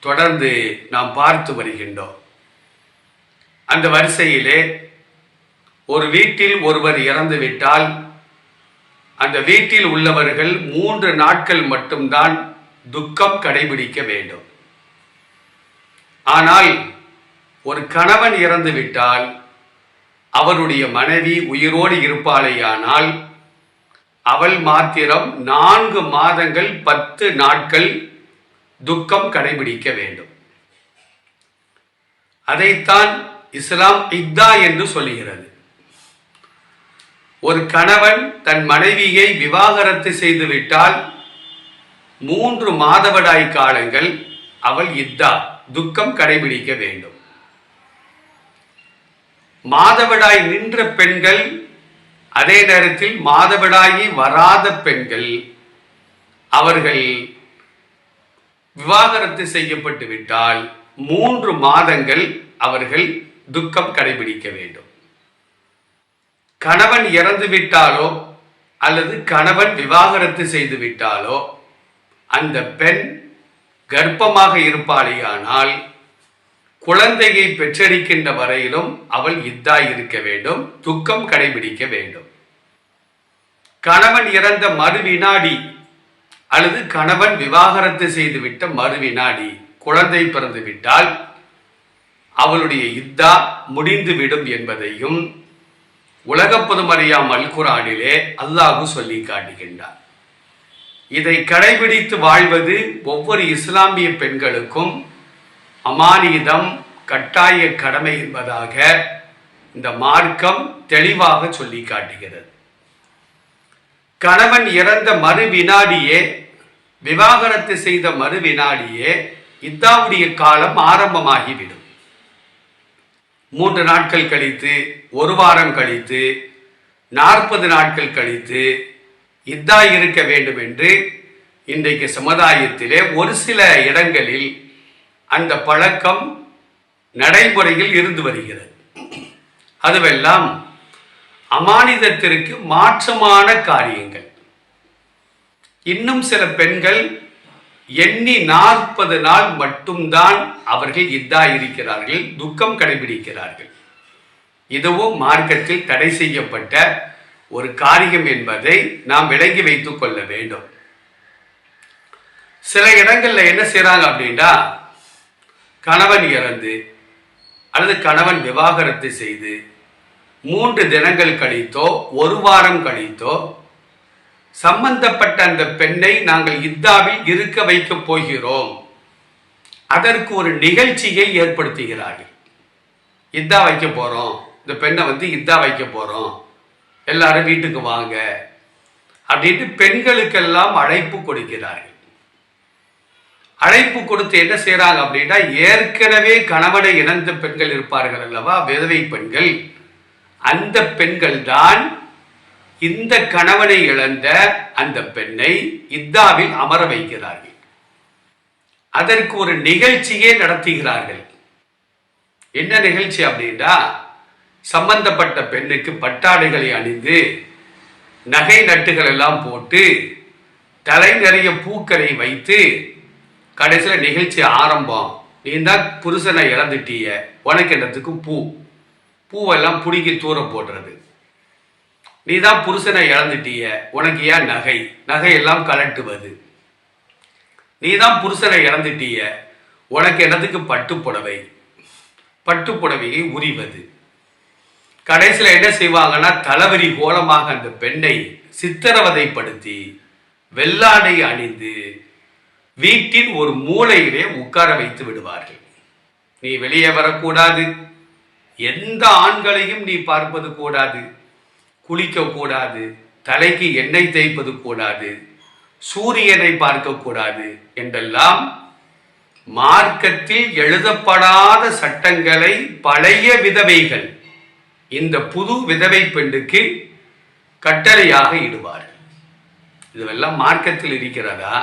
தொடர்ந்து நாம் பார்த்து வருகின்றோம். அந்த வரிசையிலே ஒரு வீட்டில் ஒருவர் இறந்துவிட்டால் அந்த வீட்டில் உள்ளவர்கள் மூன்று நாட்கள் மட்டும்தான் துக்கம் கடைபிடிக்க வேண்டும். ஆனால் ஒரு கணவன் இறந்துவிட்டால் அவருடைய மனைவி உயிரோடு இருப்பாளேயானால் அவள் மாத்திரம் நான்கு மாதங்கள் பத்து நாட்கள் துக்கம் கடைபிடிக்க வேண்டும். அதைத்தான் இஸ்லாம் இக்தா என்று சொல்லுகிறது. ஒரு கணவன் தன் மனைவியை விவாகரத்து செய்துவிட்டால் மூன்று மாதவடாய் காலங்கள் அவள் இத்தா துக்கம் கடைபிடிக்க வேண்டும். மாதவிடாய் நின்ற பெண்கள் அதே நேரத்தில் மாதவிடாயி வராத பெண்கள் அவர்கள் விவாகரத்து செய்யப்பட்டு விட்டால் மூன்று மாதங்கள் அவர்கள் துக்கம் கடைபிடிக்க வேண்டும். கணவன் இறந்து விட்டாலோ அல்லது கணவன் விவாகரத்து செய்து விட்டாலோ அந்த பெண் கர்ப்பமாக இருப்பாளேயானால் குழந்தையை பெற்றெடுக்கின்ற வரையிலும் அவள் இத்தாய் இருக்க வேண்டும் துக்கம் கடைபிடிக்க வேண்டும். கணவன் இறந்த மறு வினாடி அல்லது கணவன் விவாகரத்து செய்துவிட்ட மறு வினாடி குழந்தை பிறந்து விட்டால் அவளுடைய இத்தா முடிந்துவிடும் என்பதையும் உலக பொதுமறையாம் மல்குரானிலே அல்லாஹு சொல்லி காட்டுகின்றார் இதை கடைபிடித்து வாழ்வது ஒவ்வொரு இஸ்லாமிய பெண்களுக்கும் அமானிதம் கட்டாய கடமை என்பதாக இந்த மார்க்கம் தெளிவாக சொல்லி காட்டுகிறது. கணவன் இறந்த மறு வினாடியே விவாகரத்து செய்த மறு வினாடியே இத்தாவுடைய காலம் ஆரம்பமாகிவிடும். மூன்று நாட்கள் கழித்து ஒரு வாரம் கழித்து நாற்பது நாட்கள் கழித்து இத்தா இருக்க வேண்டும் என்று இன்றைக்கு சமுதாயத்திலே ஒரு சில இடங்களில் அந்த பழக்கம் நடைமுறையில் இருந்து வருகிறது. அதுவெல்லாம் அமானிதத்திற்கு மாற்றமான காரியங்கள். இன்னும் சில பெண்கள் எண்ணி நாற்பது நாள் மட்டும்தான் அவர்கள் இத்தா இருக்கிறார்கள் துக்கம் கடைபிடிக்கிறார்கள். இதுவும் மார்க்கத்தில் தடை செய்யப்பட்ட ஒரு காரியம் என்பதை நாம் விளங்கி வைத்துக் கொள்ள வேண்டும். சில இடங்கள்ல என்ன செய்றாங்க அப்படின்னா கணவன் இறந்து அல்லது கணவன் விவாகரத்து செய்து மூன்று தினங்கள் கழித்தோ ஒரு வாரம் கழித்தோ சம்பந்தப்பட்ட அந்த பெண்ணை நாங்கள் இத்தாவில் இருக்க வைக்கப் போகிறோம். அதற்கு ஒரு நிகழ்ச்சியை ஏற்படுத்துகிறார்கள். இத்தா வைக்க போறோம். இந்த பெண்ணை வந்து இத்தா வைக்க போறோம். எல்லாரும் வீட்டுக்கு வாங்க. அப்படின்ட்டு பெண்களுக்கெல்லாம் அழைப்பு கொடுக்கிறார்கள். அழைப்பு கொடுத்து என்ன செய்கிறாங்க அப்படின்னா ஏற்கனவே கணவனை இழந்த பெண்கள் இருப்பார்கள் அல்லவா? விதவை பெண்கள். அந்த பெண்கள் தான் இந்த கணவனை இழந்த அந்த பெண்ணை இத்தாவில் அமர வைக்கிறார்கள். அதற்கு ஒரு நிகழ்ச்சியே நடத்துகிறார்கள். என்ன நிகழ்ச்சி அப்படின்னா சம்பந்தப்பட்ட பெண்ணுக்கு பட்டாடைகளை அணிந்து நகை நட்டுகள் எல்லாம் போட்டு தலை நிறைய பூக்களை வைத்து கடைசியில் நிகழ்ச்சி ஆரம்பம். நீ தான் புருஷனை இழந்துட்டிய உனக்கு என்னத்துக்கு பூ? பூவெல்லாம் பிடுங்கி தூர போடுறது. நீ தான் புருஷனை இழந்துட்டிய உனக்கு ஏன் நகை? நகையெல்லாம் கலட்டுவது நீ தான் புருஷனை இழந்துட்டிய உனக்கு என்னத்துக்கு பட்டு புடவை பட்டு புடவையை உரிவது. கடைசியில் என்ன செய்வாங்கன்னா தளவரி கோலமாக அந்த பெண்ணை சித்திரவதைப்படுத்தி வெள்ளாடை அணிந்து வீட்டின் ஒரு மூலையிலே உட்கார வைத்து விடுவார்கள். நீ வெளியே வரக்கூடாது. எந்த ஆண்களையும் நீ பார்ப்பது கூடாது. குளிக்க கூடாது. தலைக்கு எண்ணெய் தேய்ப்பது கூடாது. சூரியனை பார்க்கக்கூடாது என்றெல்லாம் மார்க்கத்தில் எழுதப்படாத சட்டங்களை பழைய விதவைகள் இந்த புது விதவை பெண்ணுக்கு கட்டளையாக இடுவார்கள். இதுவெல்லாம் மார்க்கத்தில் இருக்கிறதா?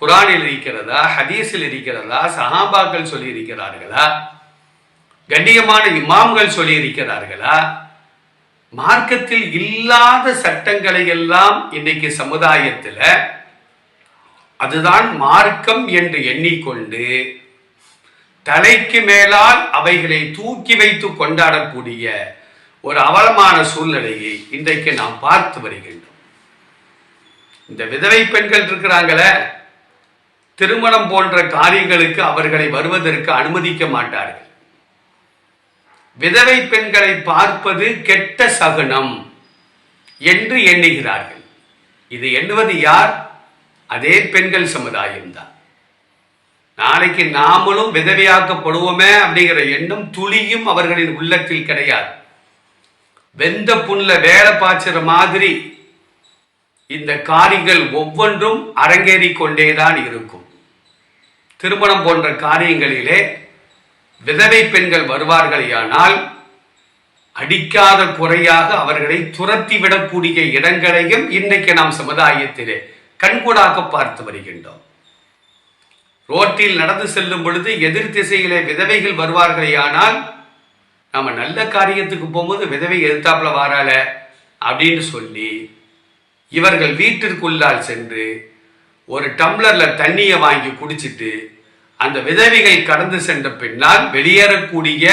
குரானில் இருக்கிறதா? ஹதீஸில் இருக்கிறதா? சஹாபாக்கள் சொல்லி இருக்கிறார்களா கண்ணியமான இமாம்கள் சொல்லி இருக்கிறார்களா மார்க்கத்தில் இல்லாத சட்டங்களை எல்லாம் இன்னைக்கு சமுதாயத்தில் அதுதான் மார்க்கம் என்று எண்ணிக்கொண்டு தலைக்கு மேலால் அவைகளை தூக்கி வைத்து கொண்டாடக்கூடிய ஒரு அவலமான சூழ்நிலையை இன்றைக்கு நாம் பார்த்து வருகின்றோம். இந்த விதவை பெண்கள் இருக்கிறாங்களே திருமணம் போன்ற காரியங்களுக்கு அவர்களை வருவதற்கு அனுமதிக்க மாட்டார்கள். விதவை பெண்களை பார்ப்பது கெட்ட சகுனம் என்று எண்ணுகிறார்கள். இது எண்ணுவது யார்? அதே பெண்கள் சமுதாயம்தான் நாளைக்கு நாமளும் விதவையாக்கப்படுவோமே அப்படிங்கிற எண்ணம் துளியும் அவர்களின் உள்ளத்தில் கிடையாது. வெந்த புண்ல வேலை பாய்ச்சுற மாதிரி இந்த காரியங்கள் ஒவ்வொன்றும் அரங்கேறி கொண்டேதான் இருக்கும். திருமணம் போன்ற காரியங்களிலே விதவை பெண்கள் வருவார்களேயானால் அடிக்காத குறையாக அவர்களை துரத்தி விடக்கூடிய இடங்களையும் இன்றைக்கு நாம் சமுதாயத்திலே கண்கூடாக பார்த்து வருகின்றோம். ரோட்டில் நடந்து செல்லும் பொழுது எதிர் திசையிலே விதவைகள் வருவார்களேயானால் நம்ம நல்ல காரியத்துக்கு போகும்போது விதவை எதிர்த்தாப்புல வாரால அப்படின்னு சொல்லி இவர்கள் வீட்டிற்குள்ளால் சென்று ஒரு டம்ளர்ல தண்ணியை வாங்கி குடிச்சிட்டு அந்த விதவிகள் கடந்து சென்ற பின்னால் வெளியேறக்கூடிய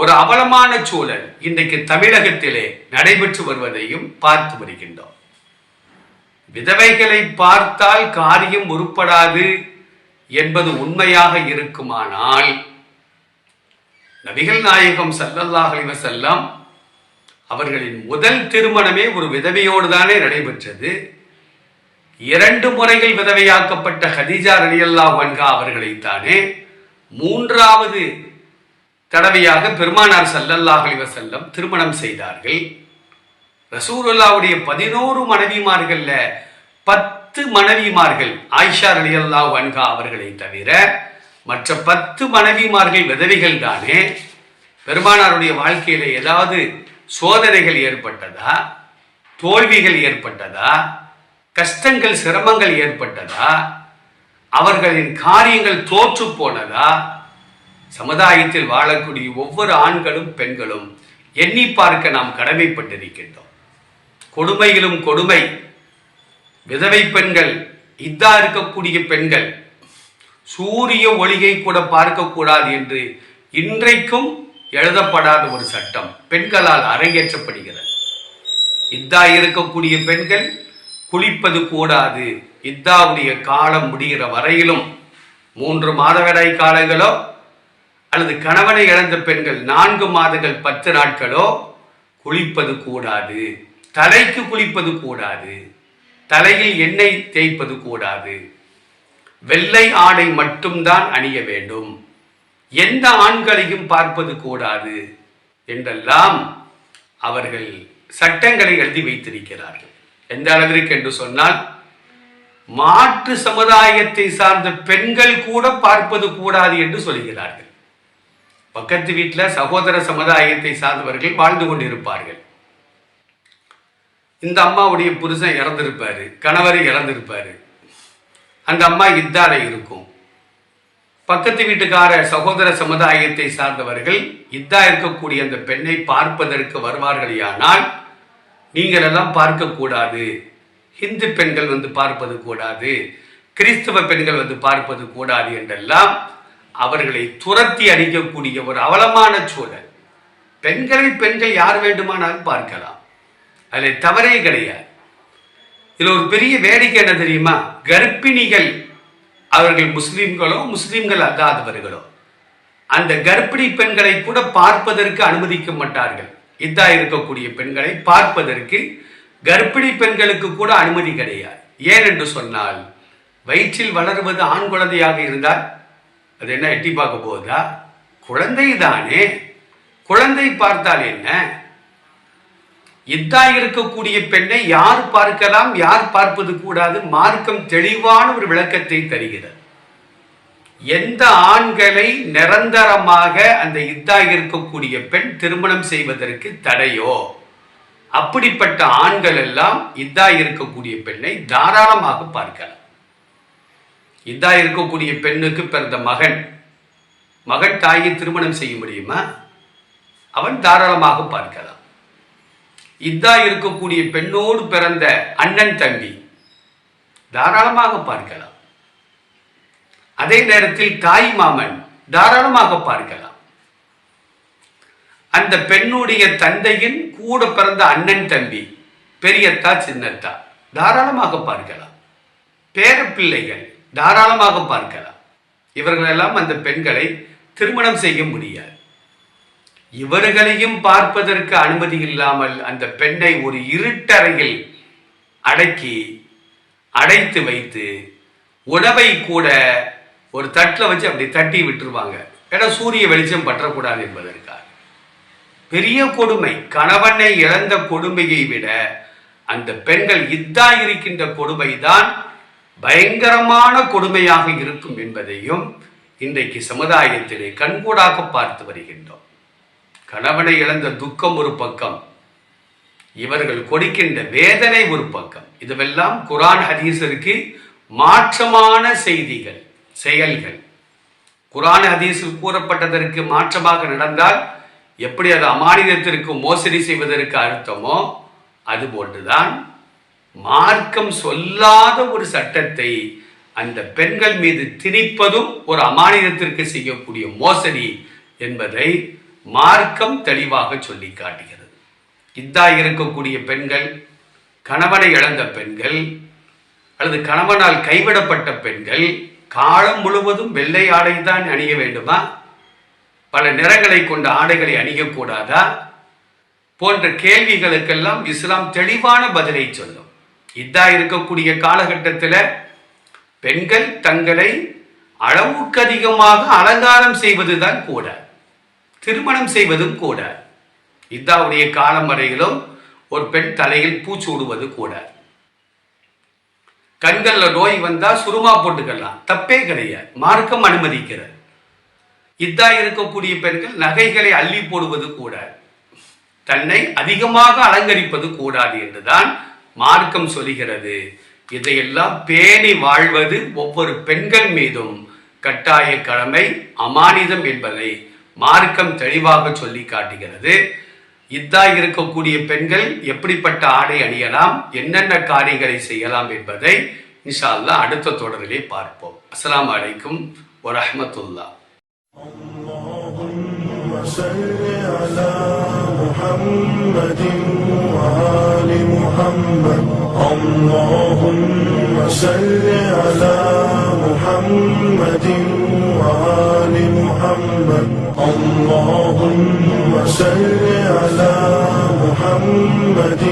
ஒரு அவலமான சூழல் இன்றைக்கு தமிழகத்திலே நடைபெற்று வருவதையும் பார்த்து வருகின்றோம். விதவைகளை பார்த்தால் காரியம் உருப்படாது என்பது உண்மையாக இருக்குமானால் நபிகள் நாயகம் சல்லல்லாஹலிவ செல்லம் அவர்களின் முதல் திருமணமே ஒரு விதவையோடு தானே நடைபெற்றது. இரண்டு முறைகள் விதவையாக்கப்பட்ட ஹதீஜா ரலியல்லா வன்கா அவர்களைத்தானே மூன்றாவது தடவையாக பெருமானார் சல்லல்லாஹ் அலைஹி திருமணம் செய்தார்கள். ரசூலுல்லாவுடைய பதினோரு மனைவிமார்கள்ல பத்து மனைவிமார்கள் ஆயிஷா ரலியல்லா வன்கா அவர்களை தவிர மற்ற பத்து மனைவிமார்கள் விதவைகள் தானே? பெருமானாருடைய வாழ்க்கையில ஏதாவது சோதனைகள் ஏற்பட்டதா? தோல்விகள் ஏற்பட்டதா? கஷ்டங்கள் சிரமங்கள் ஏற்பட்டதா? அவர்களின் காரியங்கள் தோற்று போனதா? சமுதாயத்தில் வாழக்கூடிய ஒவ்வொரு ஆண்களும் பெண்களும் எண்ணி பார்க்க நாம் கடமைப்பட்டிருக்கின்றோம். கொடுமையிலும் கொடுமை. விதவை பெண்கள் இதா இருக்கக்கூடிய பெண்கள் சூரிய ஒளியை கூட பார்க்கக்கூடாது என்று இன்றைக்கும் எழுதப்படாத ஒரு சட்டம் பெண்களால் அரங்கேற்றப்படுகிறது இதா இருக்கக்கூடிய பெண்கள் குளிப்பது கூடாது. இத்தாவுடைய காலம் முடிகிற வரையிலும் மூன்று மாதவிடாய் காலங்களோ அல்லது கணவனை இழந்த பெண்கள் நான்கு மாதங்கள் பத்து நாட்களோ குளிப்பது கூடாது. தலைக்கு குளிப்பது கூடாது. தலையில் எண்ணெய் தேய்ப்பது கூடாது. வெள்ளை ஆடை மட்டும்தான் அணிய வேண்டும். எந்த ஆண்களையும் பார்ப்பது கூடாது என்றெல்லாம் அவர்கள் சட்டங்களை எழுதி வைத்திருக்கிறார்கள். எந்த அளவிற்கு என்று சொன்னால் மாற்று சமுதாயத்தை சார்ந்த பெண்கள் கூட பார்ப்பது கூடாது என்று சொல்கிறார்கள். பக்கத்து வீட்டில் சகோதர சமுதாயத்தை சார்ந்தவர்கள் வாழ்ந்து கொண்டிருப்பார்கள். இந்த அம்மாவுடைய புருஷன் இறந்திருப்பாரு கணவர் இறந்திருப்பாரு. அந்த அம்மா இத்தால இருக்கும். பக்கத்து வீட்டுக்கார சகோதர சமுதாயத்தை சார்ந்தவர்கள் இதா இருக்கக்கூடிய அந்த பெண்ணை பார்ப்பதற்கு வருவார்களேயானால் நீங்கள் எல்லாம் பார்க்கக்கூடாது. ஹிந்து பெண்கள் வந்து பார்ப்பது கூடாது. கிறிஸ்தவ பெண்கள் வந்து பார்ப்பது கூடாது என்றெல்லாம் அவர்களை துரத்தி அடிக்கக்கூடிய ஒரு அவலமான சூழல். பெண்களை பெண்கள் யார் வேண்டுமானாலும் பார்க்கலாம். அதில் தவறே கிடையாது. இதில் ஒரு பெரிய வேடிக்கை என்ன தெரியுமா? கர்ப்பிணிகள் அவர்கள் முஸ்லீம்களோ முஸ்லீம்கள் அல்லாதவர்களோ அந்த கர்ப்பிணி பெண்களை கூட பார்ப்பதற்கு அனுமதிக்க மாட்டார்கள். இதாக இருக்கக்கூடிய பெண்களை பார்ப்பதற்கு கர்ப்பிணி பெண்களுக்கு கூட அனுமதி கிடையாது. ஏன் என்று சொன்னால் வயிற்றில் வளருவது ஆண் குழந்தையாக இருந்தால் அது என்ன எட்டி பார்க்க போகுதா? குழந்தை தானே. குழந்தை பார்த்தால் என்ன? இதா இருக்கக்கூடிய பெண்ணை யார் பார்க்கலாம் யார் பார்ப்பது கூடாது மார்க்கம் தெளிவான ஒரு விளக்கத்தை தருகிறது. எந்த ஆண்களை நிரந்தரமாக அந்த இத்தாக இருக்கக்கூடிய பெண் திருமணம் செய்வதற்கு தடையோ? அப்படிப்பட்ட ஆண்கள் எல்லாம் இதா இருக்கக்கூடிய பெண்ணை தாராளமாக பார்க்கலாம். இதா இருக்கக்கூடிய பெண்ணுக்கு பிறந்த மகன் மகன் தாயை திருமணம் செய்ய முடியுமா? அவன் தாராளமாக பார்க்கலாம். இதா இருக்கக்கூடிய பெண்ணோடு பிறந்த அண்ணன் தம்பி தாராளமாக பார்க்கலாம். அதே நேரத்தில் தாய் மாமன் தாராளமாக பார்க்கலாம். அந்த பெண்ணுடைய தந்தையின் கூட பிறந்த அண்ணன் தம்பி பெரியத்தா சின்னத்தா தாராளமாக பார்க்கலாம். பேர பிள்ளைகள் தாராளமாக பார்க்கலாம். இவர்களெல்லாம் அந்த பெண்களை திருமணம் செய்ய முடியாது. இவர்களையும் பார்ப்பதற்கு அனுமதி இல்லாமல் அந்த பெண்ணை ஒரு இருட்டறையில் அடக்கி அடைத்து வைத்து உணவை கூட ஒரு தட்டில் வச்சு அப்படி தட்டி விட்டுருவாங்க. ஏன்னா சூரிய வெளிச்சம் பற்றக்கூடாது என்பதற்காக. பெரிய கொடுமை கணவனை இழந்த கொடுமையை விட அந்த பெண்கள் இத்தா இருக்கின்ற கொடுமைதான் பயங்கரமான கொடுமையாக இருக்கும் என்பதையும் இன்றைக்கு சமுதாயத்திலே கண்கூடாக பார்த்து வருகின்றோம். கணவனை இழந்த துக்கம் ஒரு பக்கம் இவர்கள் கொடுக்கின்ற வேதனை ஒரு பக்கம். இதுவெல்லாம் குரான் ஹதீஸருக்கு மாற்றமான செய்திகள். செயல்கள். குரான் ஹதீஸில் கூறப்பட்டதற்கு மாற்றமாக நடந்தால் எப்படி அது அமானிதத்திற்கு மோசடி செய்வதற்கு அர்த்தமோ அதுபோன்றுதான் மார்க்கம் சொல்லாத ஒரு சட்டத்தை அந்த பெண்கள் மீது திணிப்பதும் ஒரு அமானிதத்திற்கு செய்யக்கூடிய மோசடி என்பதை மார்க்கம் தெளிவாக சொல்லி காட்டுகிறது. இதா இருக்கக்கூடிய பெண்கள் கணவனை இழந்த பெண்கள் அல்லது கணவனால் கைவிடப்பட்ட பெண்கள் காலம் முழுவதும் வெள்ளை ஆடை தான் அணிய வேண்டுமா? பல நிறங்களை கொண்ட ஆடைகளை அணியக்கூடாதா? போன்ற கேள்விகளுக்கெல்லாம் இஸ்லாம் தெளிவான பதிலை சொல்லும். இதா இருக்கக்கூடிய காலகட்டத்தில் பெண்கள் தங்களை அளவுக்கு அதிகமாக அலங்காரம் செய்வதுதான் கூட. திருமணம் செய்வதும் கூட. இதாவுடைய காலம் வரையிலும் ஒரு பெண் தலையில் பூச்சூடுவது கூட. கண்கள்ல நோய் வந்தா சுருமா போட்டுக்கலாம். தப்பே கிடையாது. மார்க்கம் அனுமதிக்கிறது. இதா இருக்கக்கூடிய பெண்கள் நகைகளை அள்ளி போடுவது கூட தன்னை அதிகமாக அலங்கரிப்பது கூடாது என்றுதான் மார்க்கம் சொல்கிறது இதையெல்லாம் பேணி வாழ்வது ஒவ்வொரு பெண்கள் மீதும் கட்டாய கடமை அமானிதம் என்பதை மார்க்கம் தெளிவாக சொல்லி காட்டுகிறது. இதா இருக்கக்கூடிய பெண்கள் எப்படிப்பட்ட ஆடை அணியலாம் என்னென்ன காரியங்களை செய்யலாம் என்பதை இன்ஷா அல்லாஹ் அடுத்த தொடரிலே பார்ப்போம் அஸ்ஸலாமு அலைக்கும் வரஹ்மத்துல்லாஹ் اللهم صل على محمد وآل محمد اللهم صل على محمد وآل محمد اللهم صل على محمد